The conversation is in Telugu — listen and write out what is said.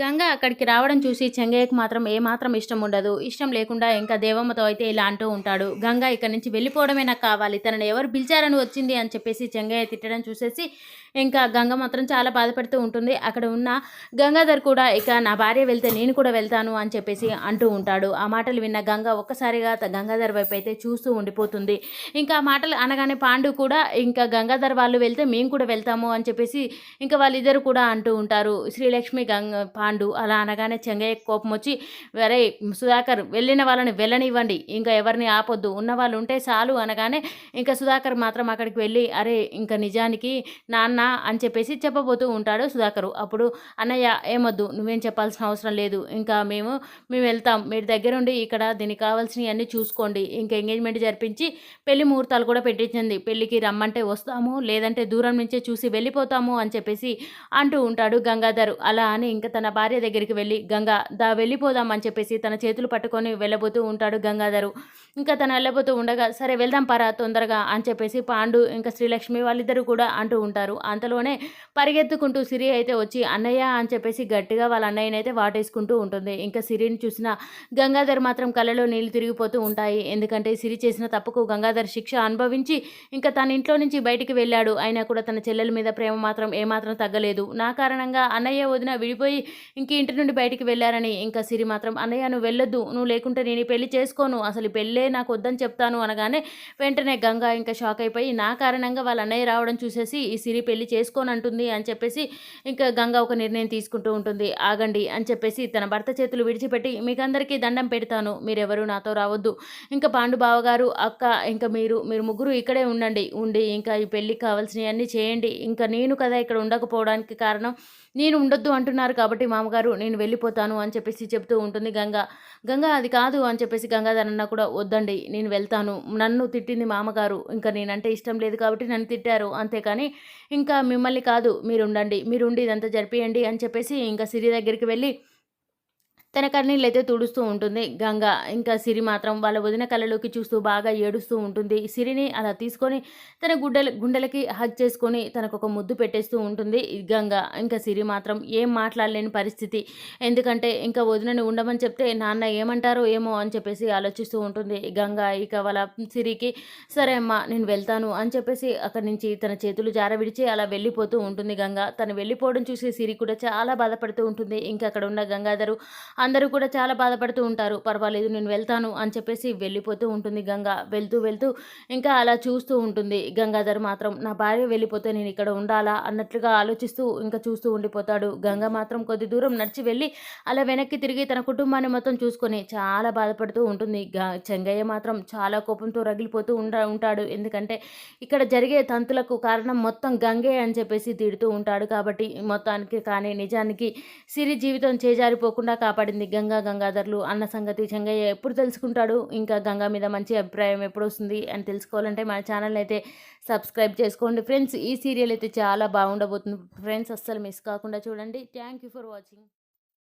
గంగ అక్కడికి రావడం చూసి చెంగయ్యకు మాత్రం ఏమాత్రం ఇష్టం ఉండదు. ఇష్టం లేకుండా ఇంకా దేవమ్మతో అయితే ఇలా అంటూ ఉంటాడు. గంగ ఇక్కడి నుంచి వెళ్ళిపోవడమే నాకు కావాలి. తనని ఎవరు పిలిచారని వచ్చింది అని చెప్పేసి చెంగయ్య తిట్టడం చూసేసి ఇంకా గంగ మాత్రం చాలా బాధపడుతూ ఉంటుంది. అక్కడ ఉన్న గంగాధర్ కూడా ఇక నా భార్య వెళ్తే నేను కూడా వెళ్తాను అని చెప్పేసి అంటూ ఉంటాడు. ఆ మాటలు విన్న గంగ ఒక్కసారిగా గంగాధర్ వైపు అయితే చూస్తూ ఉండిపోతుంది. ఇంకా ఆ మాటలు అనగానే పాండు కూడా ఇంకా గంగాధర్ వాళ్ళు వెళ్తే మేము కూడా వెళ్తాము అని చెప్పేసి ఇంకా వాళ్ళిద్దరు కూడా అంటూ ఉంటారు. శ్రీలక్ష్మి గంగ పాండు అలా అనగానే చెంగయ్య కోపం వచ్చి వరే సుధాకర్ వెళ్ళిన వాళ్ళని వెళ్ళనివ్వండి. ఇంకా ఎవరిని ఆపొద్దు. ఉన్న వాళ్ళు ఉంటే చాలు అనగానే ఇంకా సుధాకర్ మాత్రం అక్కడికి వెళ్ళి అరే ఇంకా నిజానికి నాన్న అని చెప్పేసి చెప్పబోతూ ఉంటాడు సుధాకరు. అప్పుడు అన్నయ్య ఏమొద్దు. నువ్వేం చెప్పాల్సిన అవసరం లేదు. ఇంకా మేము మేము వెళ్తాం. మీరు దగ్గరుండి ఇక్కడ దీనికి కావాల్సినవి అన్నీ చూసుకోండి. ఇంకా ఎంగేజ్మెంట్ జరిపించి పెళ్ళి ముహూర్తాలు కూడా పెట్టించింది. పెళ్ళికి రమ్మంటే వస్తాము. లేదంటే దూరం నుంచే చూసి వెళ్ళిపోతాము అని చెప్పేసి అంటూ ఉంటాడు గంగాధర్. అలా అని ఇంకా తన భార్య దగ్గరికి వెళ్ళి గంగా దా వెళ్ళిపోదాం అని చెప్పేసి తన చేతులు పట్టుకొని వెళ్ళబోతూ ఉంటాడు గంగాధరు. ఇంకా తను వెళ్ళబోతూ ఉండగా సరే వెళ్దాం పరా తొందరగా అని చెప్పేసి పాండు ఇంకా శ్రీలక్ష్మి వాళ్ళిద్దరూ కూడా అంటూ ఉంటారు. అంతలోనే పరిగెత్తుకుంటూ సిరి అయితే వచ్చి అన్నయ్య అని చెప్పేసి గట్టిగా వాళ్ళ అన్నయ్యని అయితే వాటేసుకుంటూ ఉంటుంది. ఇంకా సిరిని చూసిన గంగాధర్ మాత్రం కళ్ళలో నీళ్ళు తిరిగిపోతూ ఉంటాయి. ఎందుకంటే సిరి చేసిన తప్పుకు గంగాధర్ శిక్ష అనుభవించి ఇంకా తన ఇంట్లో నుంచి బయటికి వెళ్ళాడు. అయినా కూడా తన చెల్లెల మీద ప్రేమ మాత్రం ఏమాత్రం తగ్గలేదు. నా కారణంగా అన్నయ్య వదిన విడిపోయి ఇంక ఇంటి నుండి బయటికి వెళ్ళారని ఇంకా సిరి మాత్రం అన్నయ్య నువ్వు వెళ్ళొద్దు. నువ్వు లేకుంటే నేను పెళ్ళి చేసుకోను. అసలు పెళ్ళే నాకు వద్దని చెప్తాను అనగానే వెంటనే గంగ ఇంకా షాక్ అయిపోయి నా కారణంగా వాళ్ళ అన్నయ్య రావడం చూసేసి ఈ సిరి పెళ్ళి చేసుకోనంటుంది అని చెప్పేసి ఇంకా గంగ ఒక నిర్ణయం తీసుకుంటూ ఉంటుంది. ఆగండి అని చెప్పేసి తన భర్త చేతులు విడిచిపెట్టి మీకందరికీ దండం పెడతాను. మీరెవరు నాతో రావద్దు. ఇంకా పాండు బావగారు అక్క ఇంకా మీరు మీరు ముగ్గురు ఇక్కడే ఉండండి. ఉండి ఇంకా ఈ పెళ్ళికి కావాల్సినవన్నీ చేయండి. ఇంకా నేను కదా ఇక్కడ ఉండకపోవడానికి కారణం. నేను ఉండొద్దు అంటున్నారు కాబట్టి మామగారు నేను వెళ్ళిపోతాను అని చెప్పేసి చెప్తూ ఉంటుంది గంగ. గంగ అది కాదు అని చెప్పేసి గంగాధరన్న అన్న కూడా వద్దండి నేను వెళ్తాను. నన్ను తిట్టింది మామగారు. ఇంకా నేనంటే ఇష్టం లేదు కాబట్టి నన్ను తిట్టారు. అంతేకాని ఇంకా మిమ్మల్ని కాదు మీరు ఉండండి మీరు ఉండి ఇదంతా జరిపియండి అని చెప్పేసి ఇంకా సిరి దగ్గరికి వెళ్ళి తన కన్నీళ్ళు అయితే తుడుస్తూ ఉంటుంది. గంగ ఇంకా సిరి మాత్రం వాళ్ళ వదిన కళ్ళలోకి చూస్తూ బాగా ఏడుస్తూ ఉంటుంది. సిరిని అలా తీసుకొని తన గుడ్డల గుండెలకి హగ్ చేసుకొని తనకు ఒక ముద్దు పెట్టేస్తూ ఉంటుంది. గంగ ఇంకా సిరి మాత్రం ఏం మాట్లాడలేని పరిస్థితి. ఎందుకంటే ఇంకా వదినని ఉండమని చెప్తే నాన్న ఏమంటారో ఏమో అని చెప్పేసి ఆలోచిస్తూ ఉంటుంది. గంగ ఇక వాళ్ళ సిరికి సరే అమ్మా నేను వెళ్తాను అని చెప్పేసి అక్కడి నుంచి తన చేతులు జార విడిచి అలా వెళ్ళిపోతూ ఉంటుంది గంగ. తను వెళ్ళిపోవడం చూసి సిరి కూడా చాలా బాధపడుతూ ఉంటుంది. ఇంకా అక్కడ ఉన్న గంగాధరు అందరూ కూడా చాలా బాధపడుతూ ఉంటారు. పర్వాలేదు నేను వెళ్తాను అని చెప్పేసి వెళ్ళిపోతూ ఉంటుంది గంగ. వెళ్తూ వెళ్తూ ఇంకా అలా చూస్తూ ఉంటుంది. గంగాధర్ మాత్రం నా భార్య వెళ్ళిపోతే నేను ఇక్కడ ఉండాలా? అన్నట్లుగా ఆలోచిస్తూ ఇంకా చూస్తూ ఉండిపోతాడు. గంగ మాత్రం కొద్ది దూరం నడిచి వెళ్ళి అలా వెనక్కి తిరిగి తన కుటుంబాన్ని మొత్తం చూసుకొని చాలా బాధపడుతూ ఉంటుంది. గ చెంగయ్య మాత్రం చాలా కోపంతో రగిలిపోతూ ఉండ ఉంటాడు. ఎందుకంటే ఇక్కడ జరిగే తంతులకు కారణం మొత్తం గంగే అని చెప్పేసి తిడుతూ ఉంటాడు కాబట్టి మొత్తానికి కానీ నిజానికి సిరి జీవితం చేజారిపోకుండా కాపాడింది గంగా గంగాధర్లు అన్న సంగతి చెంగయ్య ఎప్పుడు తెలుసుకుంటాడు? ఇంకా గంగా మీద మంచి అభిప్రాయం ఎప్పుడు వస్తుంది అని తెలుసుకోవాలంటే మన ఛానల్ అయితే సబ్స్క్రైబ్ చేసుకోండి. ఫ్రెండ్స్ ఈ సీరియల్ అయితే చాలా బాగుండబోతుంది. ఫ్రెండ్స్ అస్సలు మిస్ కాకుండా చూడండి. Thank you for watching.